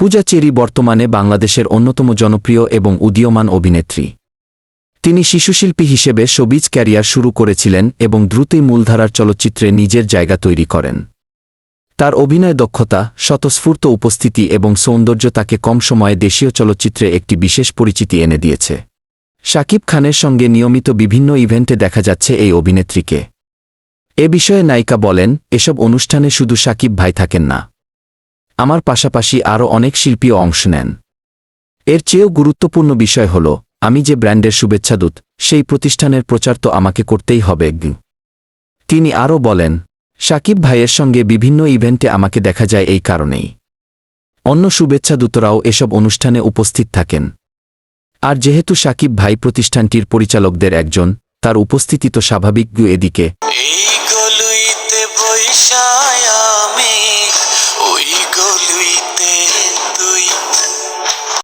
পূজা cherry বর্তমানে বাংলাদেশের অন্যতম জনপ্রিয় এবং উদীয়মান অভিনেত্রী। তিনি শিশুশিল্পী হিসেবে সবিজ ক্যারিয়ার শুরু করেছিলেন এবং দ্রুতই মূলধারার চলচ্চিত্রে নিজের জায়গা তৈরি করেন। তার অভিনয় দক্ষতা, স্বতঃস্ফূর্ত উপস্থিতি এবং সৌন্দর্য তাকে কম সময়ে দেশীয় চলচ্চিত্রে একটি বিশেষ পরিচিতি এনে দিয়েছে। শাকিব খানের সঙ্গে নিয়মিত বিভিন্ন ইভেন্টে দেখা যাচ্ছে এই অভিনেত্রীকে। এ বিষয়ে নায়িকা বলেন, এসব অনুষ্ঠানে শুধু শাকিব ভাই থাকেন না আমার পাশাপাশি আরও অনেক শিল্পীও অংশ নেন। এর চেয়েও গুরুত্বপূর্ণ বিষয় হল, আমি যে ব্র্যান্ডের শুভেচ্ছাদূত সেই প্রতিষ্ঠানের প্রচার তো আমাকে করতেই হবে। তিনি আরও বলেন শাকিব ভাইয়ের সঙ্গে বিভিন্ন ইভেন্টে আমাকে দেখা যায় এই কারণেই। অন্য শুভেচ্ছাদূতরাও এসব অনুষ্ঠানে উপস্থিত থাকেন। আর যেহেতু শাকিব ভাই প্রতিষ্ঠানটির পরিচালকদের একজন, তার উপস্থিতি তো স্বাভাবিক এদিকে। এই গলুইতে বৈশায়